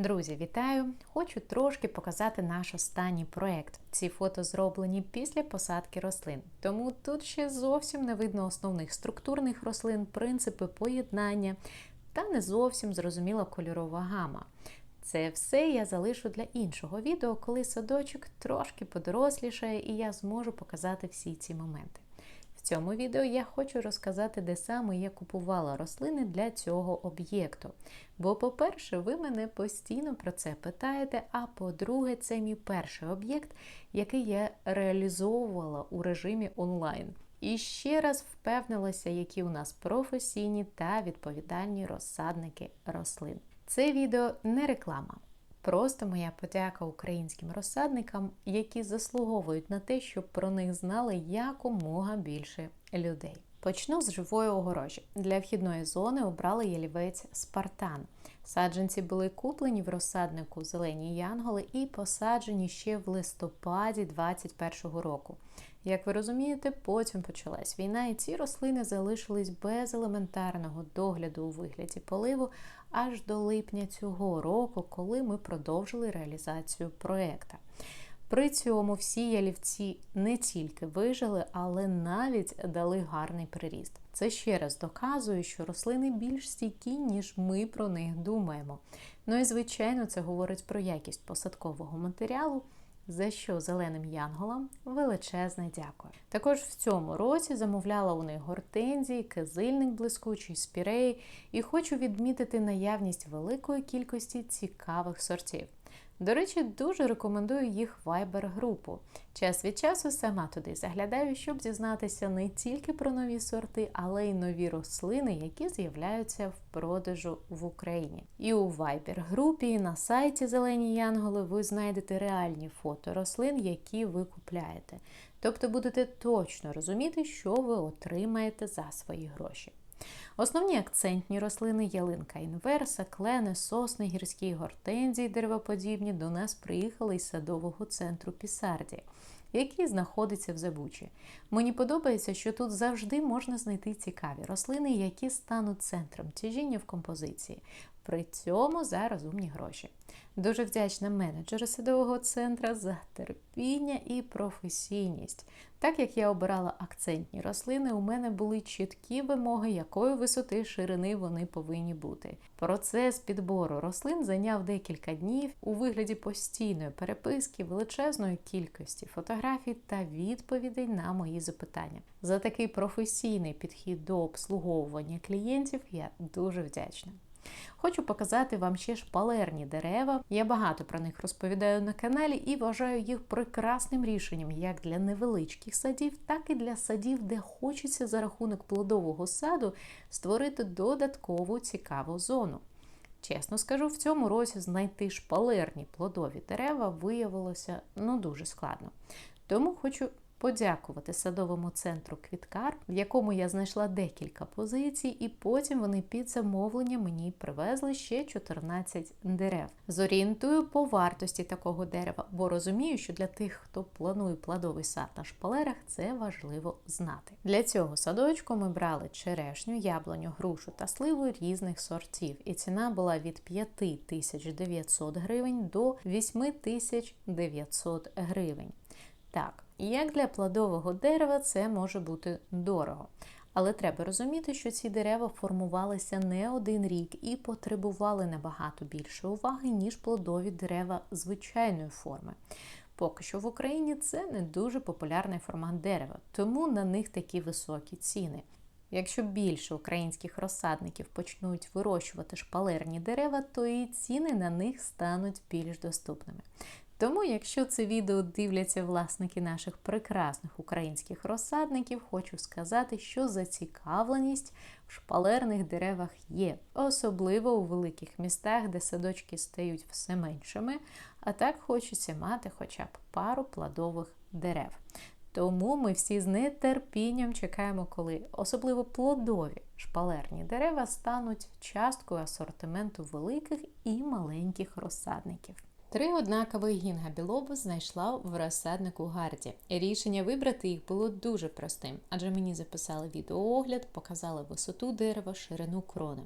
Друзі, вітаю! Хочу трошки показати наш останній проект. Ці фото зроблені після посадки рослин, тому тут ще зовсім не видно основних структурних рослин, принципи поєднання та не зовсім зрозуміла кольорова гама. Це все я залишу для іншого відео, коли садочок трошки подорослішає і я зможу показати всі ці моменти. В цьому відео я хочу розказати, де саме я купувала рослини для цього об'єкту. Бо, по-перше, ви мене постійно про це питаєте, а по-друге, це мій перший об'єкт, який я реалізовувала у режимі онлайн. І ще раз впевнилася, які у нас професійні та відповідальні розсадники рослин. Це відео не реклама. Просто моя подяка українським розсадникам, які заслуговують на те, щоб про них знали якомога більше людей. Почну з живої огорожі. Для вхідної зони обрали ялівець Спартан. Саджанці були куплені в розсаднику Зелені Янголи і посаджені ще в листопаді 2021 року. Як ви розумієте, потім почалась війна, і ці рослини залишились без елементарного догляду у вигляді поливу аж до липня цього року, коли ми продовжили реалізацію проекта. При цьому всі ялівці не тільки вижили, але навіть дали гарний приріст. Це ще раз доказує, що рослини більш стійкі, ніж ми про них думаємо. Ну і звичайно, це говорить про якість посадкового матеріалу за що зеленим янголам величезне дякую. Також в цьому році замовляла у них гортензії, кизильник блискучий, спіреї і хочу відмітити наявність великої кількості цікавих сортів. До речі, дуже рекомендую їх вайбер-групу. Час від часу сама туди заглядаю, щоб дізнатися не тільки про нові сорти, але й нові рослини, які з'являються в продажу в Україні. І у вайбер-групі, і на сайті Зелені Янголи ви знайдете реальні фото рослин, які ви купляєте. Тобто будете точно розуміти, що ви отримаєте за свої гроші. Основні акцентні рослини ялинка інверса, клени, сосни, гірські гортензії, деревоподібні до нас приїхали із садового центру Пісарді, який знаходиться в Забучі. Мені подобається, що тут завжди можна знайти цікаві рослини, які стануть центром тяжіння в композиції. При цьому за розумні гроші. Дуже вдячна менеджеру садового центру за терпіння і професійність. Так як я обирала акцентні рослини, у мене були чіткі вимоги, якої висоти ширини вони повинні бути. Процес підбору рослин зайняв декілька днів у вигляді постійної переписки, величезної кількості фотографій та відповідей на мої запитання. За такий професійний підхід до обслуговування клієнтів я дуже вдячна. Хочу показати вам ще шпалерні дерева. Я багато про них розповідаю на каналі і вважаю їх прекрасним рішенням як для невеличких садів, так і для садів, де хочеться за рахунок плодового саду створити додаткову цікаву зону. Чесно скажу, в цьому році знайти шпалерні плодові дерева виявилося ну дуже складно. Тому хочу подякувати садовому центру Квіткар, в якому я знайшла декілька позицій, і потім вони під замовлення мені привезли ще 14 дерев. Зорієнтую по вартості такого дерева, бо розумію, що для тих, хто планує плодовий сад на шпалерах, це важливо знати. Для цього садочку ми брали черешню, яблуню, грушу та сливу різних сортів, і ціна була від 5900 гривень до 8900 гривень. Так, як для плодового дерева це може бути дорого. Але треба розуміти, що ці дерева формувалися не один рік і потребували набагато більше уваги, ніж плодові дерева звичайної форми. Поки що в Україні це не дуже популярний формат дерева, тому на них такі високі ціни. Якщо більше українських розсадників почнуть вирощувати шпалерні дерева, то і ціни на них стануть більш доступними. Тому, якщо це відео дивляться власники наших прекрасних українських розсадників, хочу сказати, що зацікавленість в шпалерних деревах є, особливо у великих містах, де садочки стають все меншими, а так хочеться мати хоча б пару плодових дерев. Тому ми всі з нетерпінням чекаємо, коли особливо плодові шпалерні дерева стануть часткою асортименту великих і маленьких розсадників. Три однакових гінгабілоби знайшла в розсаднику Гарді. Рішення вибрати їх було дуже простим, адже мені записали відеоогляд, показали висоту дерева, ширину крони.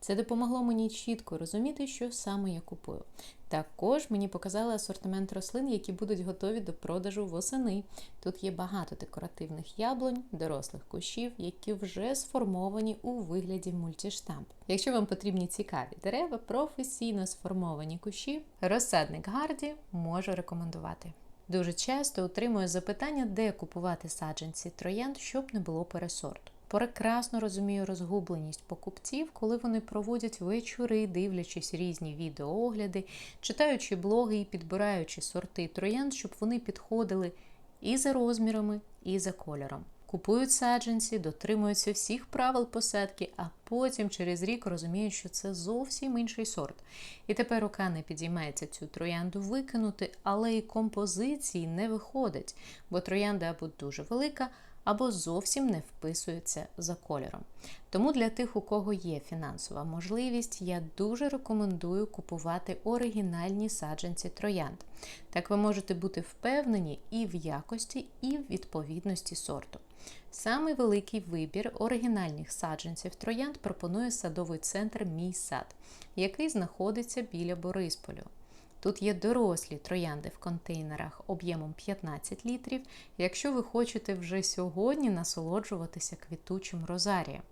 Це допомогло мені чітко розуміти, що саме я купую. Також мені показали асортимент рослин, які будуть готові до продажу восени. Тут є багато декоративних яблунь, дорослих кущів, які вже сформовані у вигляді мультіштамп. Якщо вам потрібні цікаві дерева, професійно сформовані кущі, розсадник Гарді можу рекомендувати. Дуже часто отримую запитання, де купувати саджанці троянд, щоб не було пересорту. Прекрасно розумію розгубленість покупців, коли вони проводять вечори, дивлячись різні відеоогляди, читаючи блоги і підбираючи сорти троянд, щоб вони підходили і за розмірами, і за кольором. Купують саджанці, дотримуються всіх правил посадки, а потім через рік розуміють, що це зовсім інший сорт. І тепер рука не підіймається цю троянду викинути, але і композиції не виходить, бо троянда або дуже велика або зовсім не вписуються за кольором. Тому для тих, у кого є фінансова можливість, я дуже рекомендую купувати оригінальні саджанці троянд. Так ви можете бути впевнені і в якості, і в відповідності сорту. Самий великий вибір оригінальних саджанців троянд пропонує садовий центр Мій сад, який знаходиться біля Борисполю. Тут є дорослі троянди в контейнерах об'ємом 15 літрів, якщо ви хочете вже сьогодні насолоджуватися квітучим розарієм.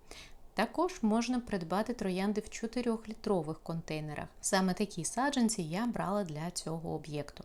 Також можна придбати троянди в 4-літрових контейнерах. Саме такі саджанці я брала для цього об'єкту.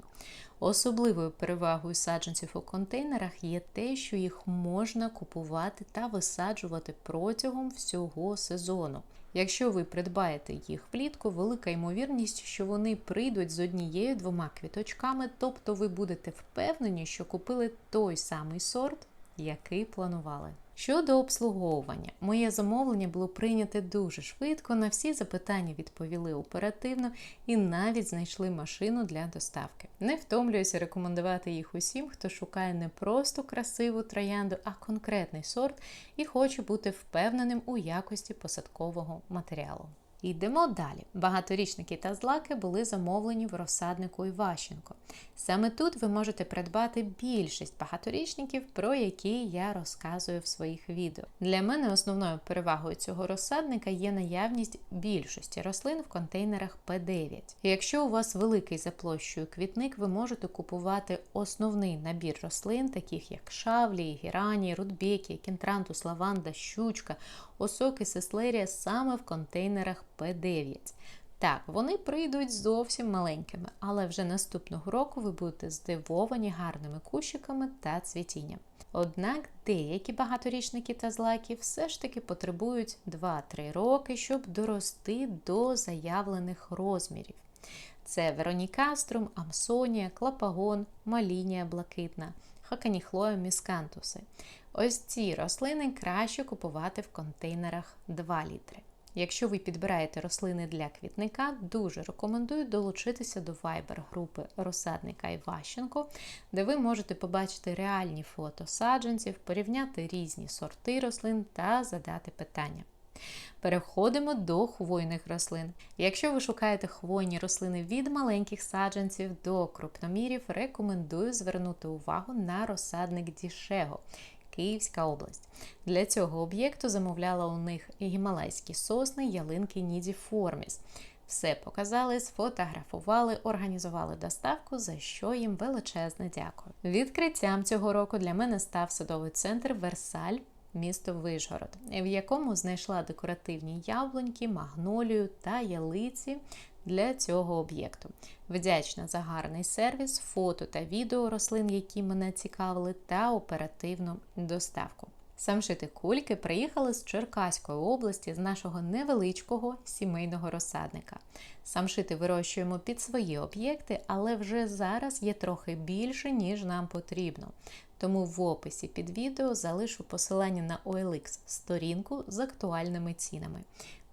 Особливою перевагою саджанців у контейнерах є те, що їх можна купувати та висаджувати протягом всього сезону. Якщо ви придбаєте їх влітку, велика ймовірність, що вони прийдуть з однією-двома квіточками, тобто ви будете впевнені, що купили той самий сорт, який планували. Щодо обслуговування, моє замовлення було прийняте дуже швидко. На всі запитання відповіли оперативно і навіть знайшли машину для доставки. Не втомлююся рекомендувати їх усім, хто шукає не просто красиву троянду, а конкретний сорт і хоче бути впевненим у якості посадкового матеріалу. Йдемо далі. Багаторічники та злаки були замовлені в розсаднику Іващенко. Саме тут ви можете придбати більшість багаторічників, про які я розказую в своїх відео. Для мене основною перевагою цього розсадника є наявність більшості рослин в контейнерах П9. якщо у вас великий за площею квітник, ви можете купувати основний набір рослин, таких як шавлі, гірані, рудбеки, кінтрантус, лаванда, щучка, осоки, сеслерія саме в контейнерах П9. Так, вони прийдуть зовсім маленькими, але вже наступного року ви будете здивовані гарними кущиками та цвітінням. Однак деякі багаторічники та злаки все ж таки потребують 2-3 роки, щоб дорости до заявлених розмірів. Це Веронікаструм, Амсонія, Клапагон, Малінія блакитна, Хаканіхлоя міскантуси. Ось ці рослини краще купувати в контейнерах 2 літри. Якщо ви підбираєте рослини для квітника, дуже рекомендую долучитися до Viber-групи розсадника Іващенко, де ви можете побачити реальні фото саджанців, порівняти різні сорти рослин та задати питання. Переходимо до хвойних рослин. Якщо ви шукаєте хвойні рослини від маленьких саджанців до крупномірів, рекомендую звернути увагу на розсадник Дішего. Київська область. Для цього об'єкту замовляла у них гімалайські сосни, ялинки Нідіформіс. Все показали, сфотографували, організували доставку, за що їм величезне дякую. Відкриттям цього року для мене став садовий центр Версаль. Місто Вишгород, в якому знайшла декоративні яблуньки, магнолію та ялиці для цього об'єкту. Вдячна за гарний сервіс, фото та відео рослин, які мене цікавили, та оперативну доставку. Самшити кульки приїхали з Черкаської області з нашого невеличкого сімейного розсадника. Самшити вирощуємо під свої об'єкти, але вже зараз є трохи більше, ніж нам потрібно. Тому в описі під відео залишу посилання на OLX сторінку з актуальними цінами.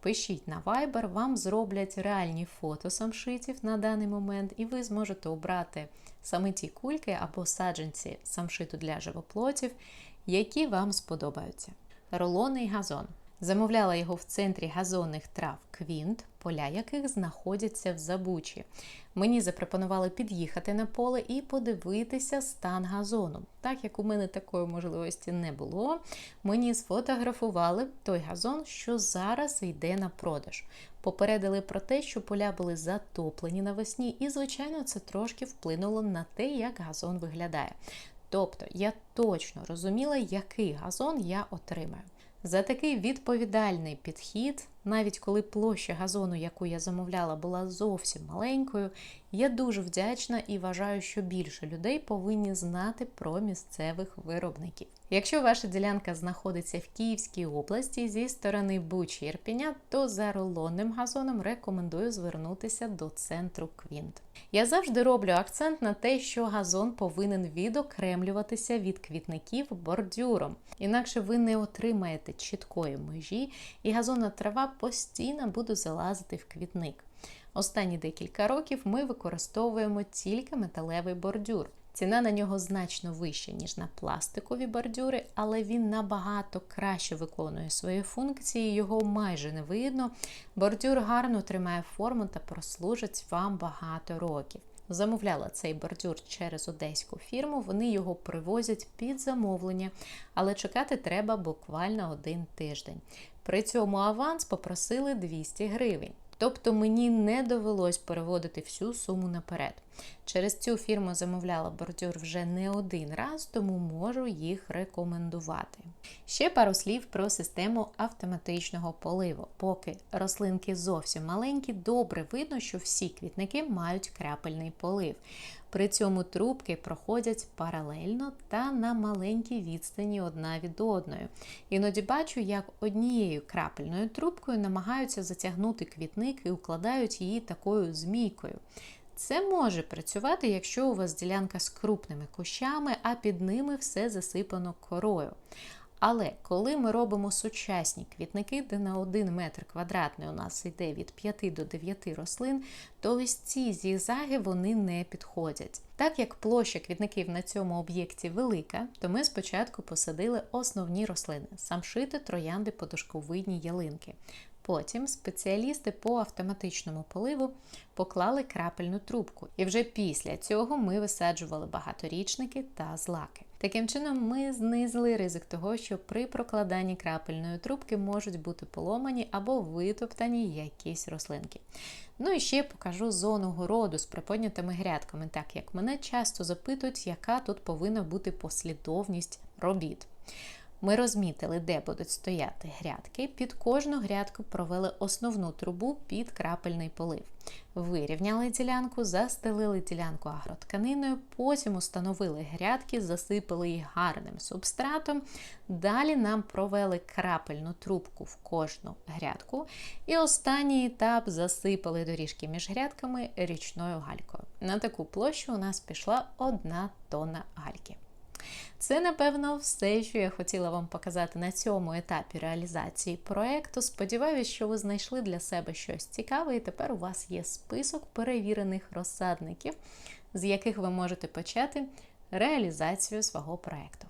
Пишіть на Viber, вам зроблять реальні фото самшитів на даний момент, і ви зможете обрати саме ті кульки або саджанці самшиту для живоплотів, які вам сподобаються. Рулонний газон. Замовляла його в центрі газонних трав Квінт поля яких знаходяться в Забучі. Мені запропонували під'їхати на поле і подивитися стан газону. Так як у мене такої можливості не було, мені сфотографували той газон, що зараз йде на продаж. Попередили про те, що поля були затоплені навесні, і, звичайно, це трошки вплинуло на те, як газон виглядає. Тобто я точно розуміла, який газон я отримаю. За такий відповідальний підхід, навіть коли площа газону, яку я замовляла, була зовсім маленькою, я дуже вдячна і вважаю, що більше людей повинні знати про місцевих виробників. Якщо ваша ділянка знаходиться в Київській області зі сторони Бучі Ірпіня, то за рулонним газоном рекомендую звернутися до центру Квінт. Я завжди роблю акцент на те, що газон повинен відокремлюватися від квітників бордюром, інакше ви не отримаєте чіткої межі, і газонна трава постійно буде залазити в квітник. Останні декілька років ми використовуємо тільки металевий бордюр. Ціна на нього значно вища, ніж на пластикові бордюри, але він набагато краще виконує свої функції, його майже не видно. Бордюр гарно тримає форму та прослужить вам багато років. Замовляла цей бордюр через одеську фірму, вони його привозять під замовлення, але чекати треба буквально один тиждень. При цьому аванс попросили 200 гривень. Тобто мені не довелось переводити всю суму наперед. Через цю фірму замовляла бордюр вже не один раз, тому можу їх рекомендувати. Ще пару слів про систему автоматичного поливу. Поки рослинки зовсім маленькі, добре видно, що всі квітники мають крапельний полив. При цьому трубки проходять паралельно та на маленькій відстані одна від одної. Іноді бачу, як однією крапельною трубкою намагаються затягнути квітник і укладають її такою змійкою. Це може працювати, якщо у вас ділянка з крупними кущами, а під ними все засипано корою. Але коли ми робимо сучасні квітники, де на 1 метр квадратний у нас йде від 5 до 9 рослин, то ось ці зігзаги вони не підходять. Так як площа квітників на цьому об'єкті велика, то ми спочатку посадили основні рослини самшити, троянди, подушковидні ялинки. Потім спеціалісти по автоматичному поливу поклали крапельну трубку, і вже після цього ми висаджували багаторічники та злаки. Таким чином, ми знизили ризик того, що при прокладанні крапельної трубки можуть бути поломані або витоптані якісь рослинки. Ну і ще покажу зону городу з приподнятими грядками, так як мене часто запитують, яка тут повинна бути послідовність робіт. Ми розмітили, де будуть стояти грядки. Під кожну грядку провели основну трубу під крапельний полив. Вирівняли ділянку, застелили ділянку агротканиною, потім установили грядки, засипали їх гарним субстратом. Далі нам провели крапельну трубку в кожну грядку. І останній етап засипали доріжки між грядками річною галькою. На таку площу у нас пішла одна тонна гальки. Це, напевно, все, що я хотіла вам показати на цьому етапі реалізації проєкту. Сподіваюсь, що ви знайшли для себе щось цікаве, і тепер у вас є список перевірених розсадників, з яких ви можете почати реалізацію свого проєкту.